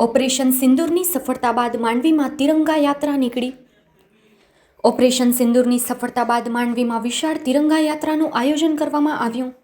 Operation સિંદૂરની સફળતા બાદ માંડવીમાં તિરંગા યાત્રા નીકળી. ઓપરેશન સિંદૂરની સફળતા બાદ માંડવીમાં વિશાળ તિરંગા યાત્રાનું આયોજન કરવામાં આવ્યું.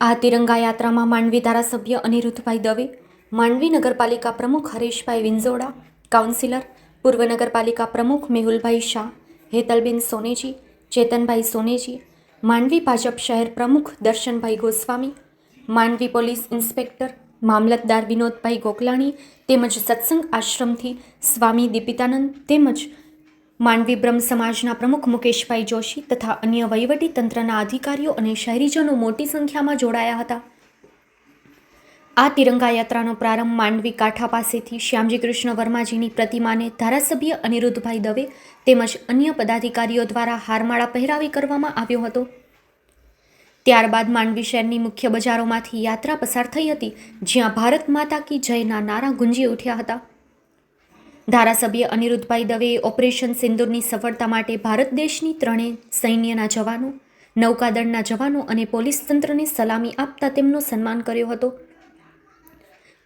આ તિરંગા યાત્રામાં માંડવી ધારાસભ્ય અનિરુદ્ધભાઈ દવે, માંડવી નગરપાલિકા પ્રમુખ હરેશભાઈ વિંઝોડા, કાઉન્સિલર, પૂર્વ નગરપાલિકા પ્રમુખ મેહુલભાઈ શાહ, હેતલબેન સોનેજી, ચેતનભાઈ સોનેજી, માંડવી ભાજપ શહેર પ્રમુખ દર્શનભાઈ ગોસ્વામી, માંડવી પોલીસ ઇન્સ્પેક્ટર મામલતદાર વિનોદભાઈ ગોકલાણી તેમજ સત્સંગ આશ્રમથી સ્વામી દીપિતાનંદ તેમજ માંડવી બ્રહ્મ સમાજના પ્રમુખ મુકેશભાઈ જોશી તથા અન્ય વહીવટી તંત્રના અધિકારીઓ અને શહેરીજનો મોટી સંખ્યામાં જોડાયા હતા. આ તિરંગા યાત્રાનો પ્રારંભ માંડવી કાંઠા પાસેથી શ્યામજી કૃષ્ણ વર્માજીની પ્રતિમાને ધારાસભ્ય અનિરુદ્ધભાઈ દવે તેમજ અન્ય પદાધિકારીઓ દ્વારા હારમાળા પહેરાવી કરવામાં આવ્યો હતો. ત્યારબાદ માંડવી શહેરની મુખ્ય બજારોમાંથી યાત્રા પસાર થઈ હતી, જ્યાં ભારત માતા કી જયના નારા ગુંજી ઉઠ્યા હતા. ધારાસભ્ય અનિરુદ્ધભાઈ દવેએ ઓપરેશન સિંદૂરની સફળતા માટે ભારત દેશની ત્રણેય સૈન્યના જવાનો, નૌકાદળના જવાનો અને પોલીસ તંત્રને સલામી આપતા તેમનો સન્માન કર્યો હતો.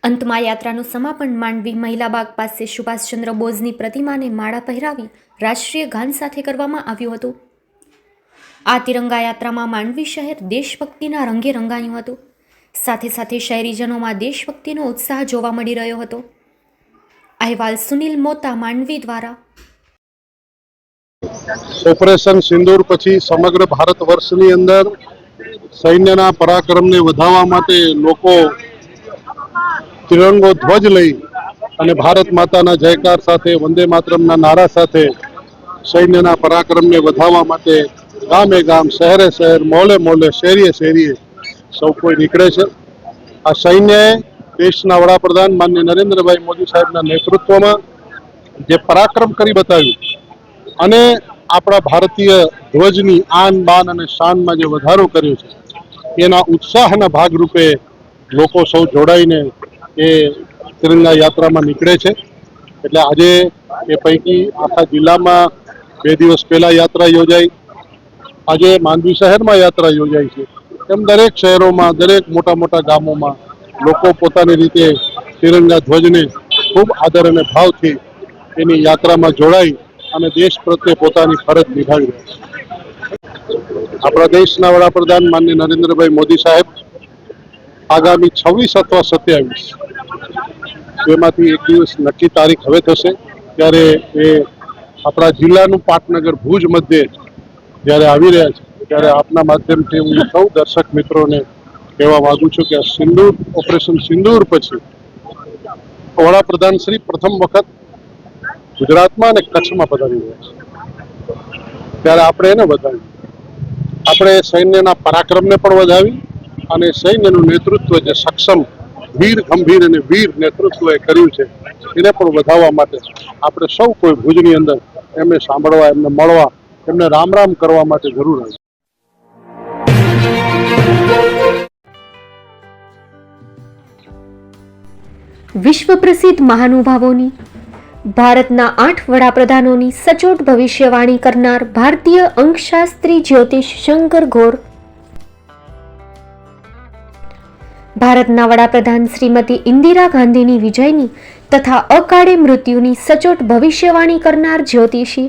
અંતમાં યાત્રાનું સમાપન માંડવી મહિલા બાગ પાસે સુભાષચંદ્ર બોઝની પ્રતિમાને માળા પહેરાવી રાષ્ટ્રીય ગાન સાથે કરવામાં આવ્યું હતું. આ તિરંગા યાત્રામાં માંડવી શહેર દેશભક્તિના રંગે રંગાયું હતું. સાથે સાથે શહેરીજનોમાં દેશભક્તિનો ઉત્સાહ જોવા મળી રહ્યો હતો. અહેવાલ સુનિલ મોતા, માંડવી દ્વારા. ઓપરેશન સિંદૂર પછી સમગ્ર ભારત વર્ષની અંદર સૈન્યના પરાક્રમને વધારવા માટે લોકો તિરંગો ધ્વજ લઈ અને ભારત માતાના જયકાર સાથે વંદે માતરમના નારા સાથે સૈન્યના પરાક્રમને વધારવા માટે ગામે ગામ, શહેરે શહેર, મોલે મોલે, શેરીએ શેરીએ સૌ કોઈ નીકળે છે. આ સૈન્યએ દેશના વડાપ્રધાન માન્ય નરેન્દ્રભાઈ મોદી સાહેબના નેતૃત્વમાં જે પરાક્રમ કરી બતાવ્યું અને આપણા ભારતીય ધ્વજની આન, બાન અને શાનમાં જે વધારો કર્યો છે, એના ઉત્સાહના ભાગરૂપે લોકો સૌ જોડાઈને એ તિરંગા યાત્રામાં નીકળે છે. એટલે આજે એ પૈકી આખા જિલ્લામાં બે દિવસ પહેલાં યાત્રા યોજાઈ. આજે માંડવી શહેરમાં યાત્રા યોજાઈ છે. એમ દરેક શહેરોમાં, દરેક મોટા મોટા ગામોમાં લોકો પોતાની રીતે તિરંગા ધ્વજને ખૂબ આદર અને ભાવથી એની યાત્રામાં જોડાઈ અને દેશ પ્રત્યે પોતાની ફરજ નિભાવી રહ્યા આપણા દેશના વડાપ્રધાન માન્ય નરેન્દ્રભાઈ મોદી સાહેબ આગામી છવ્વીસ અથવા સત્યાવીસ, એમાંથી એક દિવસ નક્કી તારીખ હવે થશે, ત્યારે એ આપણા જિલ્લાનું પાટનગર ભુજ મધ્યે જ્યારે આવી રહ્યા છે, ત્યારે આપના માધ્યમથી હું સૌ દર્શક મિત્રોને કહેવા માંગુ છું કે સિંદૂર, ઓપરેશન સિંદૂર પછી વડાપ્રધાન શ્રી પ્રથમ વખત ગુજરાતમાં અને કચ્છમાં પધારી રહ્યા છે. ત્યારે આપણે એને વધાવી. આપણે સૈન્યના પરાક્રમને પણ વધાવી અને સૈન્યનું નેતૃત્વ જે સક્ષમ, વીર, ગંભીર અને વીર નેતૃત્વ એ કર્યું છે, એને પણ વધાવવા માટે આપણે સૌ કોઈ ભુજની અંદર એમને સાંભળવા, એમને મળવા એમને રામ રામ કરવા માટે જરૂર આવી. વિશ્વ પ્રસિદ્ધ મહાનુભાવોની, ભારતના આઠ વડાપ્રધાનોની સચોટ ભવિષ્યવાણી કરનાર ભારતીય અંકશાસ્ત્રી જ્યોતિષ શંકર ઘોર ભારતના વડાપ્રધાન શ્રીમતી ઇન્દિરા ગાંધીની વિજયની તથા અકાળે મૃત્યુની સચોટ ભવિષ્યવાણી કરનાર જ્યોતિષી